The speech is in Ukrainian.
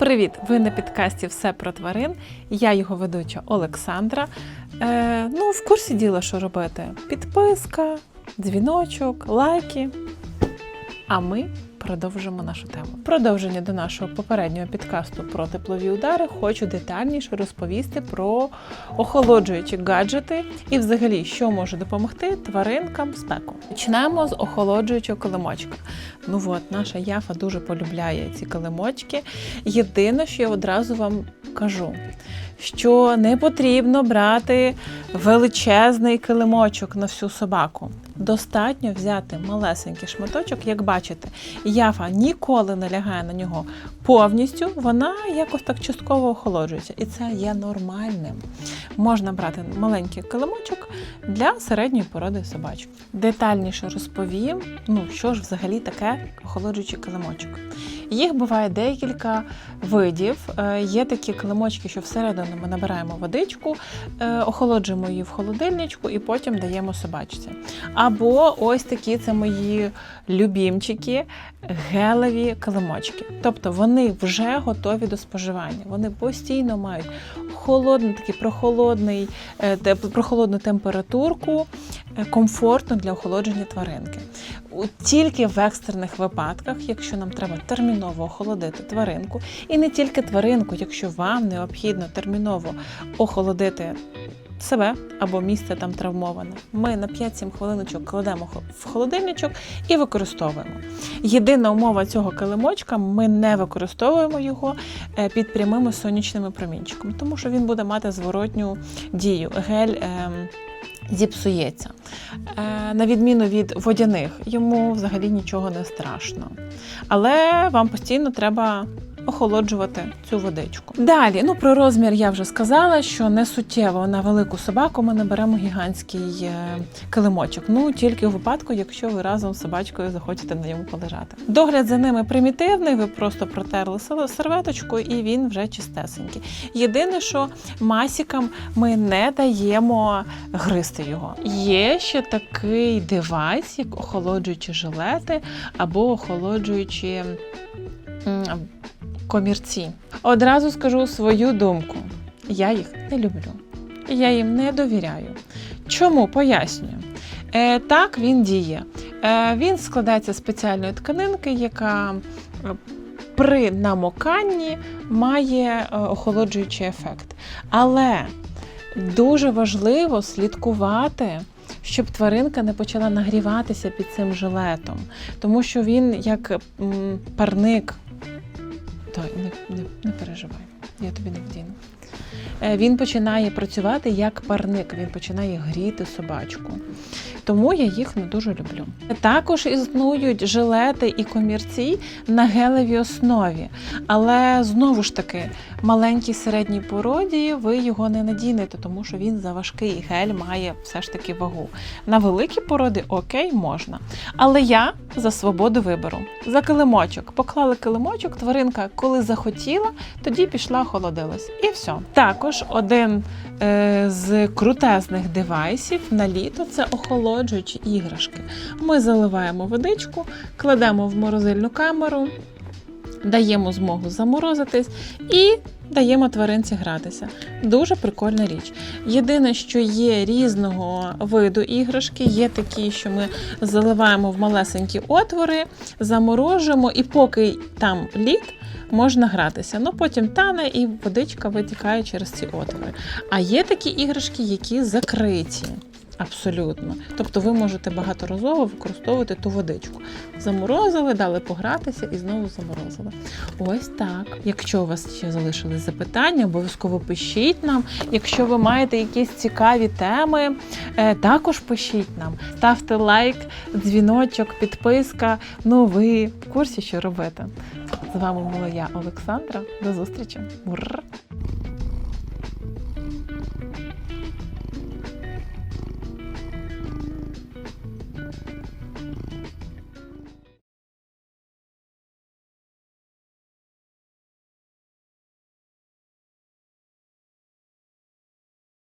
Привіт! Ви на підкасті Все про тварин. Я його ведуча Олександра. Е, ну, в курсі діла, що робити: підписка, дзвіночок, лайки. А ми продовжимо нашу тему. Продовження до нашого попереднього підкасту про теплові удари хочу детальніше розповісти про охолоджуючі гаджети і, взагалі, що може допомогти тваринкам в спеку. Починаємо з охолоджуючого килимочка. Ну от, наша яфа дуже полюбляє ці килимочки. Єдине, що я одразу вам кажу, що не потрібно брати величезний килимочок на всю собаку. Достатньо взяти малесенький шматочок, як бачите, яфа ніколи не лягає на нього повністю, вона якось так частково охолоджується, і це є нормальним. Можна брати маленький килимочок для середньої породи собачок. Детальніше розповім, ну що ж взагалі таке охолоджуючий килимочок. Їх буває декілька видів. Е, Є такі килимочки, що всередину ми набираємо водичку, е, охолоджуємо її в холодильничку і потім даємо собачці. Або ось такі це мої любімчики, гелеві килимочки. Тобто вони вже готові до споживання. Вони постійно мають холодний, такий прохолодний, е, прохолодну температурку, е, комфортно для охолодження тваринки. Тільки в екстрених випадках, якщо нам треба терміново охолодити тваринку, і не тільки тваринку, якщо вам необхідно терміново охолодити себе або місце там травмоване, ми на 5-7 хвилиночок кладемо в холодильничок і використовуємо. Єдина умова цього килимочка ми не використовуємо його е, під прямими сонячними промінчиками, тому що він буде мати зворотню дію. Гель ем, зіпсується. Е, на відміну від водяних, йому взагалі нічого не страшно. Але вам постійно треба охолоджувати цю водичку. Далі, ну про розмір я вже сказала, що не суттєво на велику собаку ми не беремо гігантський е, килимочок. Ну тільки у випадку, якщо ви разом з собачкою захочете на ньому полежати. Догляд за ними примітивний, ви просто протерли серветочкою і він вже чистесенький. Єдине, що масікам ми не даємо гризти його. Є ще такий девайс, як охолоджуючі жилети або охолоджуючі комірці. Одразу скажу свою думку. Я їх не люблю. Я їм не довіряю. Чому пояснюю? Е, так, він діє. Е, він складається з спеціальної тканинки, яка е, при намоканні має е, охолоджуючий ефект. Але дуже важливо слідкувати. Щоб тваринка не почала нагріватися під цим жилетом, тому що він як парник. Той, не, не, не переживай, я тобі не вдіну. Е, Він починає працювати як парник, він починає гріти собачку. Тому я їх не дуже люблю. Також існують жилети і комірці на гелевій основі. Але знову ж таки, маленькій середній породі ви його не надінете, тому що він заважкий. Гель має все ж таки вагу. На великі породи окей, можна. Але я за свободу вибору. За килимочок. Поклали килимочок, тваринка, коли захотіла, тоді пішла охолодилась. І все. Також один е, з крутезних девайсів на літо це охолоджуючі іграшки. Ми заливаємо водичку, кладемо в морозильну камеру, даємо змогу заморозитись і даємо тваринці гратися. Дуже прикольна річ. Єдине, що є різного виду іграшки, є такі, що ми заливаємо в малесенькі отвори, заморожуємо, і поки там лід. Можна гратися, ну потім тане і водичка витікає через ці отвори. А є такі іграшки, які закриті. Абсолютно. Тобто ви можете багаторазово використовувати ту водичку. Заморозили, дали погратися і знову заморозили. Ось так. Якщо у вас ще залишились запитання, обов'язково пишіть нам. Якщо ви маєте якісь цікаві теми, е, також пишіть нам. Ставте лайк, дзвіночок, підписка. Ну, ви в курсі, що робити. З вами була я, Олександра. До зустрічі. Мурр!